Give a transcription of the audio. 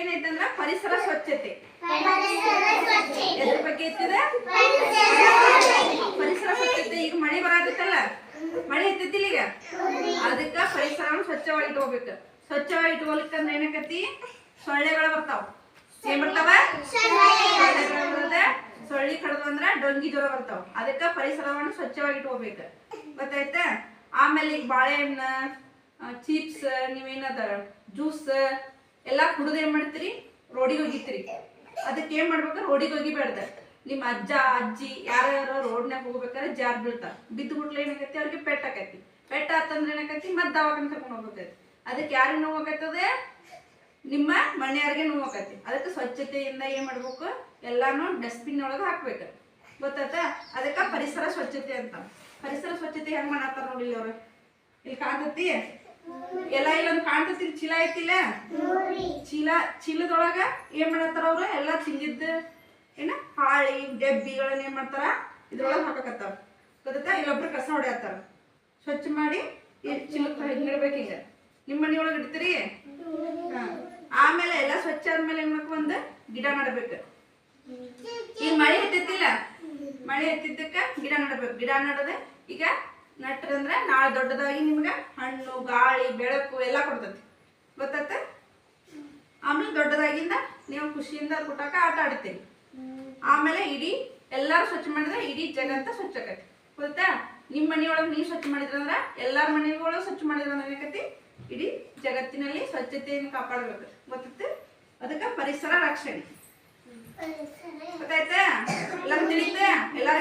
ಏನಂದ್ರ ಪರಿಸರ ಸ್ವಚ್ಛತೆ. ಎದ್ರ ಬಗ್ಗೆ ಪರಿಸರ ಸ್ವಚ್ಛತೆ. ಈಗ ಮಳೆ ಬರಾಕತ್ತಲ್ಲ? ಮಳೆ ಇರ್ತೈತಿ ಈಗ ಅದಕ್ಕ ಪರಿಸರವನ್ನು ಸ್ವಚ್ಛವಾಗಿ ಇಟ್ಕೋಬೇಕು. ಸ್ವಚ್ಛವಾಗಿ ಇಟ್ಕೊಲಿಕ್ಕಂದ್ರ ಏನಕತಿ ಸೊಳ್ಳೆಗಳು ಬರ್ತಾವ. ಏನ್ ಬರ್ತಾವ? ಸೊಳ್ಳಿ ಕಡ್ದು ಅಂದ್ರ ಡೊಂಗಿ ಜ್ವರ ಬರ್ತಾವ. ಅದಕ್ಕ ಪರಿಸರವನ್ನು ಸ್ವಚ್ಛವಾಗಿ ಇಟ್ಕೋಬೇಕು. ಗೊತ್ತಾಯ್ತಾ? ಆಮೇಲೆ ಈಗ ಬಾಳೆಹಣ್ಣ ಚಿಪ್ಸ್ ನೀವೇನದ ಜ್ಯೂಸ್ ಎಲ್ಲಾ ಕುಡಿದು ಏನ್ ಮಾಡ್ತೀರಿ? ರೋಡಿಗೆ ಹೋಗಿತ್ತೀರಿ ಅದಕ್ಕೆ ಏನ್ ಮಾಡ್ಬೇಕು? ರೋಡಿಗೆ ಹೋಗಿ ಹೋಗಿಬೇಡ್ದ ನಿಮ್ಮ ಅಜ್ಜ, ಅಜ್ಜಿ ಯಾರ್ಯಾರ ರೋಡ್ನಾಗ ಹೋಗ್ಬೇಕಾದ್ರೆ ಜಾರ್ ಬೀಳ್ತಾರ. ಬಿದ್ದು ಬಿಟ್ಲೆ ಏನಾಗೈತಿ? ಅವ್ರಿಗೆ ಪೆಟ್ ಆಕೈತಿ. ಪೆಟ್ಟ ಆತಂದ್ರೆ ಏನಾಕೈತಿ ಮತ್ತೆ ದವಾಖಾನೆ ಕರ್ಕೊಂಡು ಹೋಗ್ಬೇಕೈತಿ ಅದಕ್ಕೆ ಯಾರಿಗೆ ನೋವು ನಿಮ್ಮ ಮನೆಯವ್ರಿಗೆ ನೋವು ಆಕೈತಿ. ಅದಕ್ಕೆ ಸ್ವಚ್ಛತೆಯಿಂದ ಏನ್ ಮಾಡ್ಬೇಕು? ಎಲ್ಲಾನು ಡಸ್ಟ್ಬಿನ್ ಒಳಗೆ ಹಾಕ್ಬೇಕು. ಗೊತ್ತಾಯ್ತಾ? ಅದಕ್ಕೆ ಪರಿಸರ ಸ್ವಚ್ಛತೆ ಅಂತ. ಪರಿಸರ ಸ್ವಚ್ಛತೆ ಹೆಂಗ್ ಮಾಡತ್ತಾರ ನೋಡಿ ಅವ್ರು. ಇಲ್ಲಿ ಕಾಣ್ತತಿ? ಎಲ್ಲ ಇಲ್ಲೊಂದು ಕಾಣ್ತತಿ ಇಲ್ಲಿ ಚೀಲ ಐತಿಲ್ಲ? ಚೀಲ ಚೀಲದೊಳಗ ಏನ್ ಮಾಡತ್ತಾರ ಅವ್ರು? ಎಲ್ಲಾ ತಿಂದಿದ್ದ ಏನ? ಹಾಳಿ ಡೆಬ್ಬಿಗಳನ್ನ ಏನ್ ಮಾಡ್ತಾರ? ಇದ್ರೊಳಗೆ ಹಾಕಕತ್ತಾರ. ಗೊತ್ತಾ ಇಲ್ಲೊಬ್ರು ಕಸ ಹೊಡ್ಯಾತ್ತಾರ. ಸ್ವಚ್ಛ ಮಾಡಿ ಚೀಲಕ್ಕೆ ಹಿಂಗ ನಿಮ್ಮ ಮನೆಯೊಳಗೆ ಇಡ್ತೀರಿ? ಹಾ. ಆಮೇಲೆ ಎಲ್ಲ ಸ್ವಚ್ಛ ಆದ್ಮೇಲೆ ಏನ್ ಮಾಡ್ಬೇಕು ಒಂದು ಗಿಡ ನಡ್ಬೇಕು. ಈಗ ಮಳೆ ಹತ್ತಿತ್ತಿಲ್ಲ ಮಳೆ ಹತ್ತಿದ್ದಕ್ಕ ಗಿಡ ನಡಬೇಕು. ಗಿಡ ನಡದೆ ಈಗ ನಟ್ರಂದ್ರೆ ನಾಳೆ ದೊಡ್ಡದಾಗಿ ನಿಮ್ಗೆ ಹಣ್ಣು, ಗಾಳಿ, ಬೆಳಕು ಎಲ್ಲ ಕೊಡ್ತತಿ. ಗೊತ್ತತ್ತೆ ಆಮೇಲೆ ದೊಡ್ಡದಾಗಿಂದ ನೀವು ಖುಷಿಯಿಂದ ಕುಟಾಕ ಆಟ ಆಡ್ತೀರಿ. ಆಮೇಲೆ ಇಡೀ ಎಲ್ಲಾರು ಸ್ವಚ್ಛ ಮಾಡಿದ್ರೆ ಇಡೀ ಜಗತ್ತ ಸ್ವಚ್ಛ ಆಕತಿ. ಗೊತ್ತಾ ನಿಮ್ಮ ಮನೆಯೊಳಗೆ ನೀವು ಸ್ವಚ್ಛ ಮಾಡಿದ್ರಂದ್ರ ಎಲ್ಲಾರ ಮನೆಗಳು ಸ್ವಚ್ಛ ಮಾಡಿದ್ರಂದ್ರೆ ಏನಾಕತಿ? ಇಡೀ ಜಗತ್ತಿನಲ್ಲಿ ಸ್ವಚ್ಛತೆಯನ್ನು ಕಾಪಾಡಬೇಕು. ಗೊತ್ತೈತೆ ಅದಕ್ಕೆ ಪರಿಸರ ರಕ್ಷಣೆ. ಗೊತ್ತಾಯ್ತಾ? ಎಲ್ಲಾರು ತಿಳಿತ? ಎಲ್ಲಾರು